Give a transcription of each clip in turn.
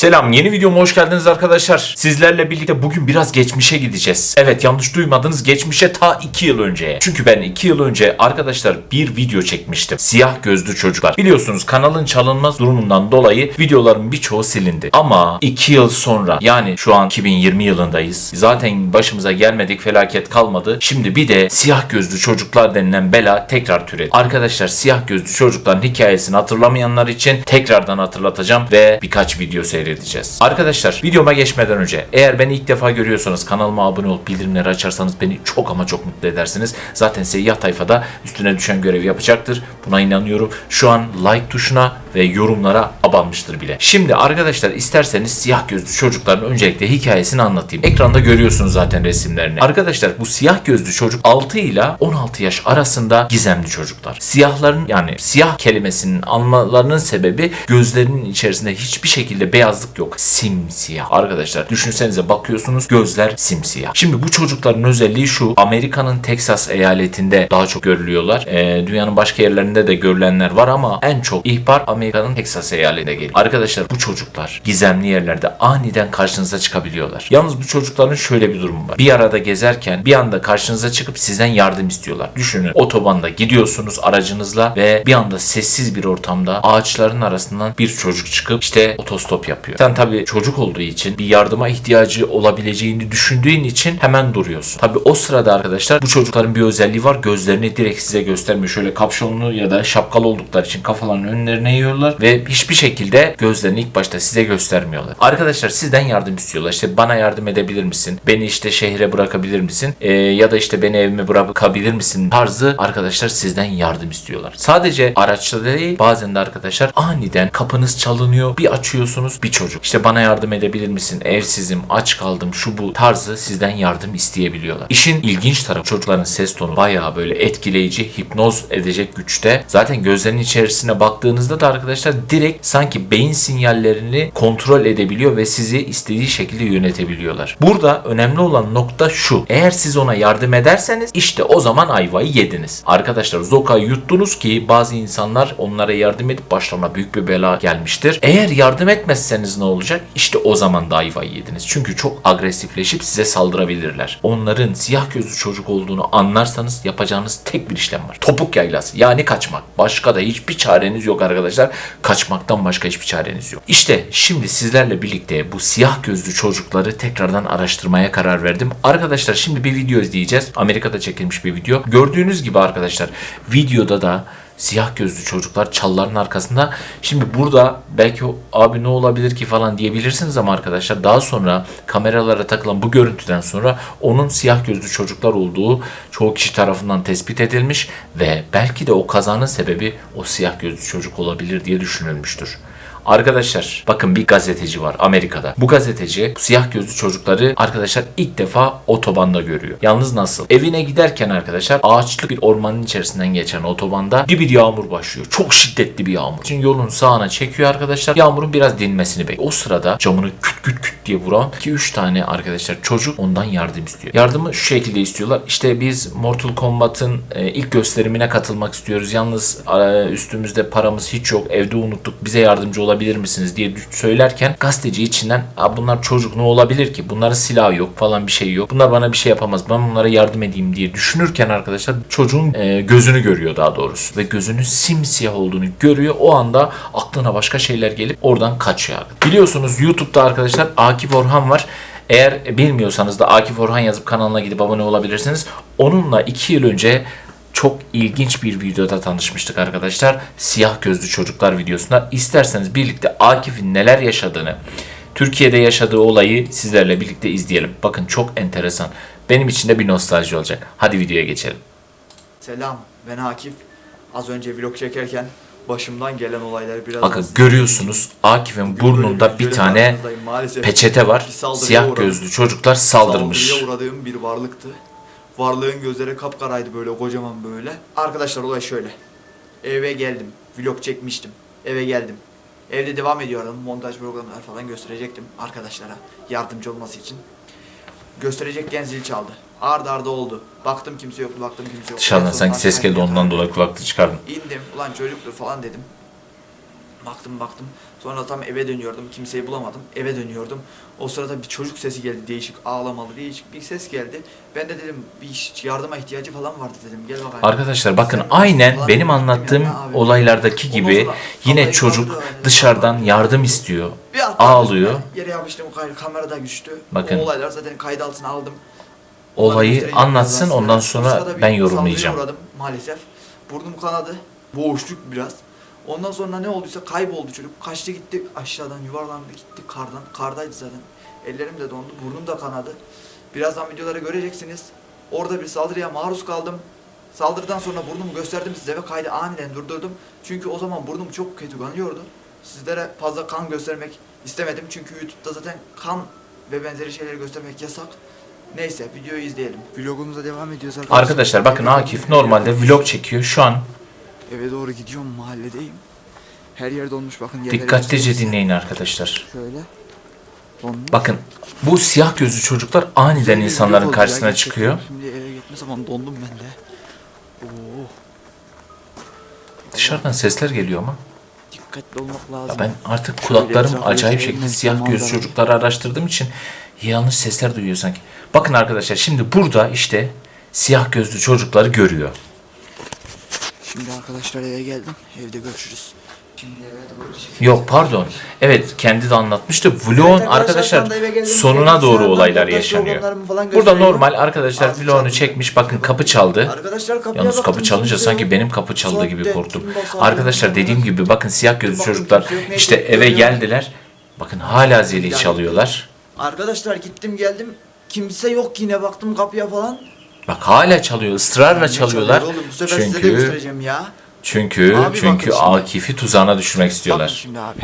Selam yeni videoma hoş geldiniz arkadaşlar. Sizlerle birlikte bugün biraz geçmişe gideceğiz. Evet yanlış duymadınız geçmişe ta 2 yıl önceye. Çünkü ben 2 yıl önce arkadaşlar bir video çekmiştim. Siyah gözlü çocuklar. Biliyorsunuz kanalın çalınmaz durumundan dolayı videoların birçoğu silindi. Ama 2 yıl sonra yani şu an 2020 yılındayız. Zaten başımıza gelmedik felaket kalmadı. Şimdi bir de siyah gözlü çocuklar denilen bela tekrar türedi. Arkadaşlar siyah gözlü çocukların hikayesini hatırlamayanlar için tekrardan hatırlatacağım ve birkaç video seyredeceğiz. Arkadaşlar videoma geçmeden önce eğer beni ilk defa görüyorsanız kanalıma abone olup bildirimleri açarsanız beni çok ama çok mutlu edersiniz. Zaten seyyah tayfada üstüne düşen görevi yapacaktır. Buna inanıyorum. Şu an like tuşuna ve yorumlara abanmıştır bile. Şimdi arkadaşlar isterseniz siyah gözlü çocukların öncelikle hikayesini anlatayım. Ekranda görüyorsunuz zaten resimlerini. Arkadaşlar bu siyah gözlü çocuk 6 ile 16 yaş arasında gizemli çocuklar. Siyahların yani siyah kelimesinin almalarının sebebi gözlerinin içerisinde hiçbir şekilde beyazlık yok. Simsiyah. Arkadaşlar düşünsenize bakıyorsunuz gözler simsiyah. Şimdi bu çocukların özelliği şu. Amerika'nın Texas eyaletinde daha çok görülüyorlar. Ee, dünyanın başka yerlerinde de görülenler var ama en çok ihbar Amerika'nın Texas eyaletine geliyor. Arkadaşlar bu çocuklar gizemli yerlerde aniden karşınıza çıkabiliyorlar. Yalnız bu çocukların şöyle bir durumu var. Bir arada gezerken bir anda karşınıza çıkıp sizden yardım istiyorlar. Düşünün otobanda gidiyorsunuz aracınızla ve bir anda sessiz bir ortamda ağaçların arasından bir çocuk çıkıp işte otostop yapıyor. Sen tabii çocuk olduğu için bir yardıma ihtiyacı olabileceğini düşündüğün için hemen duruyorsun. Tabii o sırada arkadaşlar bu çocukların bir özelliği var. Gözlerini direkt size göstermiyor. Şöyle kapşonlu ya da şapkalı oldukları için kafalarının önlerine yiyorlar ve hiçbir şekilde gözlerini ilk başta size göstermiyorlar. Arkadaşlar sizden yardım istiyorlar. İşte bana yardım edebilir misin? Beni işte şehre bırakabilir misin? Ee, ya da işte beni evime bırakabilir misin? Tarzı arkadaşlar sizden yardım istiyorlar. Sadece araçta değil bazen de arkadaşlar aniden kapınız çalınıyor. Bir açıyorsunuz bir çocuk. İşte bana yardım edebilir misin? Evsizim, aç kaldım, şu bu tarzı sizden yardım isteyebiliyorlar. İşin ilginç tarafı çocukların ses tonu bayağı böyle etkileyici, hipnoz edecek güçte. Zaten gözlerinin içerisine baktığınızda da arkadaşlar direkt sanki beyin sinyallerini kontrol edebiliyor ve sizi istediği şekilde yönetebiliyorlar. Burada önemli olan nokta şu. Eğer siz ona yardım ederseniz işte o zaman ayvayı yediniz. Arkadaşlar Zoka'yı yuttunuz ki bazı insanlar onlara yardım edip başlarına büyük bir bela gelmiştir. Eğer yardım etmezseniz ne olacak? İşte o zaman da ayvayı yediniz. Çünkü çok agresifleşip size saldırabilirler. Onların siyah gözlü çocuk olduğunu anlarsanız yapacağınız tek bir işlem var. Topuk yaylası yani kaçmak. Başka da hiçbir çareniz yok arkadaşlar. Kaçmaktan başka hiçbir çareniz yok. İşte şimdi sizlerle birlikte bu siyah gözlü çocukları tekrardan araştırmaya karar verdim. Arkadaşlar şimdi bir video izleyeceğiz. Amerika'da çekilmiş bir video. Gördüğünüz gibi arkadaşlar videoda da siyah gözlü çocuklar çalların arkasında. Şimdi burada belki abi ne olabilir ki falan diyebilirsiniz ama arkadaşlar daha sonra kameralara takılan bu görüntüden sonra onun siyah gözlü çocuklar olduğu çoğu kişi tarafından tespit edilmiş ve belki de o kazanın sebebi o siyah gözlü çocuk olabilir diye düşünülmüştür. Arkadaşlar bakın bir gazeteci var Amerika'da. Bu gazeteci siyah gözlü çocukları arkadaşlar ilk defa otobanda görüyor. Yalnız nasıl? Evine giderken arkadaşlar ağaçlı bir ormanın içerisinden geçen otobanda bir yağmur başlıyor. Çok şiddetli bir yağmur. Şimdi yolun sağına çekiyor arkadaşlar. Yağmurun biraz dinmesini bekliyor. O sırada camını küt küt küt diye vuran 2-3 tane arkadaşlar çocuk ondan yardım istiyor. Yardımı şu şekilde istiyorlar. İşte biz Mortal Kombat'ın e, ilk gösterimine katılmak istiyoruz. Yalnız e, üstümüzde paramız hiç yok. Evde unuttuk. Bize yardımcı olabilir misiniz diye söylerken gazeteci içinden "Aa, bunlar çocuk ne olabilir ki? Bunların silahı yok falan bir şey yok. Bunlar bana bir şey yapamaz. Ben bunlara yardım edeyim diye düşünürken arkadaşlar çocuğun e, gözünü görüyor daha doğrusu. Ve gözünün simsiyah olduğunu görüyor. O anda aklına başka şeyler gelip oradan kaçıyor. Biliyorsunuz YouTube'da arkadaşlar Akif Orhan var. Eğer bilmiyorsanız da Akif Orhan yazıp kanalına gidip abone olabilirsiniz. Onunla 2 yıl önce çok ilginç bir videoda tanışmıştık arkadaşlar. Siyah gözlü çocuklar videosunda. İsterseniz birlikte Akif'in neler yaşadığını, Türkiye'de yaşadığı olayı sizlerle birlikte izleyelim. Bakın çok enteresan. Benim için de bir nostalji olacak. Hadi videoya geçelim. Selam, ben Akif. Az önce vlog çekerken başımdan gelen olayları biraz Bakın görüyorsunuz Akif'in burnunda bir tane Maalesef peçete var. bir saldırıya Siyah uğradım. gözlü çocuklar saldırmış. Saldırıya uğradığım bir varlıktı. Varlığın gözleri kapkaraydı böyle kocaman böyle. Arkadaşlar olay şöyle. Eve geldim. Vlog çekmiştim. Eve geldim. Evde devam ediyordum. Montaj programları falan gösterecektim arkadaşlara yardımcı olması için. Gösterecekken zil çaldı. Arda arda oldu. Baktım kimse yoktu, baktım kimse yoktu. Dışarıdan sanki ses geldi ondan dolayı kulaklığı çıkardım. İndim ulan çocuktur falan dedim. Baktım baktım. Sonra tam eve dönüyordum. Kimseyi bulamadım. Eve dönüyordum. O sırada bir çocuk sesi geldi. Değişik ağlamalı değişik bir ses geldi. Ben de dedim bir iş- yardıma ihtiyacı falan vardı dedim. Gel bakayım. Arkadaşlar bakın Sen- aynen falan benim anlattığım Ya abi. olaylardaki gibi sonra yine çocuk yani. dışarıdan yardım istiyor. Ağlıyor. üstüne, Yere yapıştım kay- kamera da düştü. Bakın. O olaylar zaten kayıt altına aldım. Olayı anlatsın ondan sonra ben yorumlayacağım. uğradım maalesef. Burnum kanadı. Boğuştuk biraz. Ondan sonra ne olduysa kayboldu çocuk. Kaçtı gitti aşağıdan yuvarlandı gitti kardan. Kardaydı zaten. Ellerim de dondu. Burnum da kanadı. Birazdan videoları göreceksiniz. Orada bir saldırıya maruz kaldım. Saldırıdan sonra burnumu gösterdim size ve kaydı aniden durdurdum. Çünkü o zaman burnum çok kötü kanıyordu. Sizlere fazla kan göstermek istemedim. Çünkü YouTube'da zaten kan ve benzeri şeyleri göstermek yasak. Neyse videoyu izleyelim. Vlogumuza devam ediyoruz arkadaşlar. Arkadaşlar bakın Akif normalde vlog çekiyor. Şu an Eve doğru gidiyorum mahalledeyim. Her yer donmuş bakın. dikkatlice dinleyin arkadaşlar. Şöyle. Donmuş. Bakın bu siyah gözlü çocuklar aniden bir insanların karşısına gerçekten. çıkıyor. Şimdi eve gitme zaman dondum ben de. Oo. Dışarıdan sesler geliyor ama. Dikkatli olmak lazım. Ya ben artık kulaklarım etrafı acayip göstereyim şekilde siyah gözlü çocukları araştırdığım için yanlış sesler duyuyor sanki. Bakın arkadaşlar şimdi burada işte siyah gözlü çocukları görüyor. Şimdi arkadaşlar eve geldim. Evde görüşürüz. Şimdi eve doğru çıkıyoruz. Yok pardon. Evet kendi de anlatmıştı. Vlogun arkadaşlar, sonuna doğru olaylar yaşanıyor. Burada normal arkadaşlar vlogunu çaldı. çekmiş. Bakın kapı çaldı. Arkadaşlar kapıya Yalnız baktım, kapı çalınca kimse sanki yok. benim kapı çaldığı gibi korktum. kim basar, Arkadaşlar dediğim gibi bakın siyah gözlü Baktım, çocuklar kimse yok. Neyse, işte eve görüyorum. geldiler. Bakın hala zili çalıyorlar. Arkadaşlar gittim geldim. Kimse yok yine baktım kapıya falan. Bak hala çalıyor. ısrarla çalıyorlar. çalıyor Oğlum, bu sefer size de Çünkü göstereceğim ya. çünkü Abi çünkü bakın şimdi. Akif'i tuzağına düşürmek Bakın istiyorlar. şimdi abi.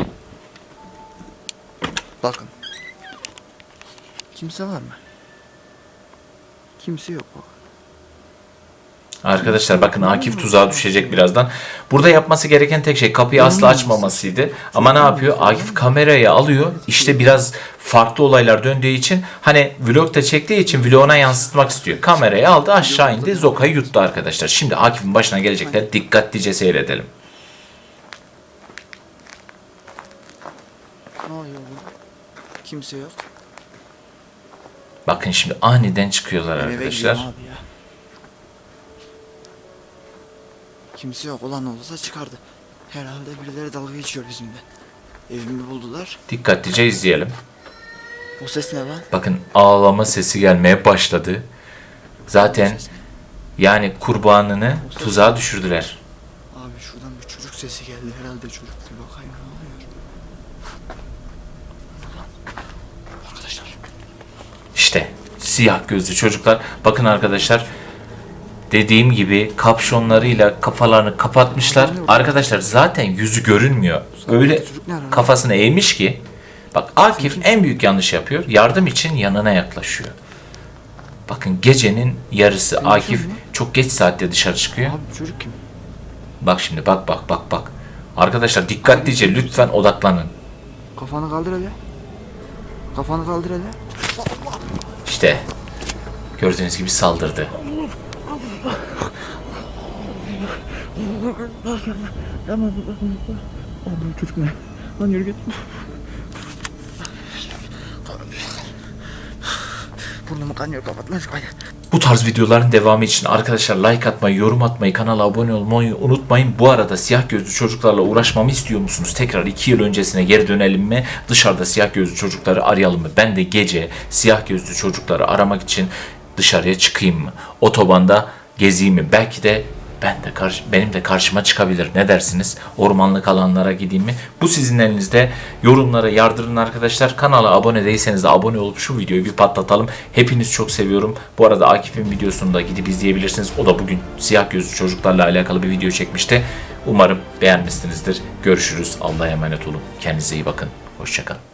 Bakın. Kimse var mı? Kimse yok bak. Arkadaşlar bakın Akif tuzağa düşecek birazdan. Burada yapması gereken tek şey kapıyı asla açmamasıydı. Ama ne yapıyor? Akif kamerayı alıyor. İşte biraz farklı olaylar döndüğü için hani vlogda çektiği için vloguna yansıtmak istiyor. Kamerayı aldı aşağı indi Zoka'yı yuttu arkadaşlar. Şimdi Akif'in başına gelecekler dikkatlice seyredelim. Ne oluyor bu? Kimse yok. Bakın şimdi aniden çıkıyorlar arkadaşlar. gidiyorum abi ya. Kimse yok olan olsa çıkardı. Herhalde birileri dalga geçiyor bizimle. Evimi buldular. Dikkatlice izleyelim. Bu ses ne lan? Bakın ağlama sesi gelmeye başladı. Zaten yani kurbanını tuzağa düşürdüler. Abi şuradan bir çocuk sesi geldi. Herhalde çocuk bir bakayım ne oluyor. Arkadaşlar. İşte siyah gözlü çocuklar. Bakın arkadaşlar dediğim gibi kapşonlarıyla kafalarını kapatmışlar. Arkadaşlar zaten yüzü görünmüyor. Öyle kafasını eğmiş ki bak Akif en büyük yanlış yapıyor. Yardım için yanına yaklaşıyor. Bakın gecenin yarısı Akif çok geç saatte dışarı çıkıyor. Bak şimdi bak bak bak bak. Arkadaşlar dikkatlice lütfen odaklanın. Kafanı kaldır hele. Kafanı kaldır hele. İşte gördüğünüz gibi saldırdı. Oğlum çocuk ne? Lan yürü git. Burnumu kanıyor kapat lan kaydı. Bu tarz videoların devamı için arkadaşlar like atmayı, yorum atmayı, kanala abone olmayı unutmayın. Bu arada siyah gözlü çocuklarla uğraşmamı istiyor musunuz? Tekrar 2 yıl öncesine geri dönelim mi? Dışarıda siyah gözlü çocukları arayalım mı? Ben de gece siyah gözlü çocukları aramak için dışarıya çıkayım mı? Otobanda gezeyim mi? Belki de ben de karşı, benim de karşıma çıkabilir. Ne dersiniz? Ormanlık alanlara gideyim mi? Bu sizin elinizde. Yorumlara yardırın arkadaşlar. Kanala abone değilseniz de abone olup şu videoyu bir patlatalım. Hepiniz çok seviyorum. Bu arada Akif'in videosunu da gidip izleyebilirsiniz. O da bugün siyah gözlü çocuklarla alakalı bir video çekmişti. Umarım beğenmişsinizdir. Görüşürüz. Allah'a emanet olun. Kendinize iyi bakın. Hoşçakalın.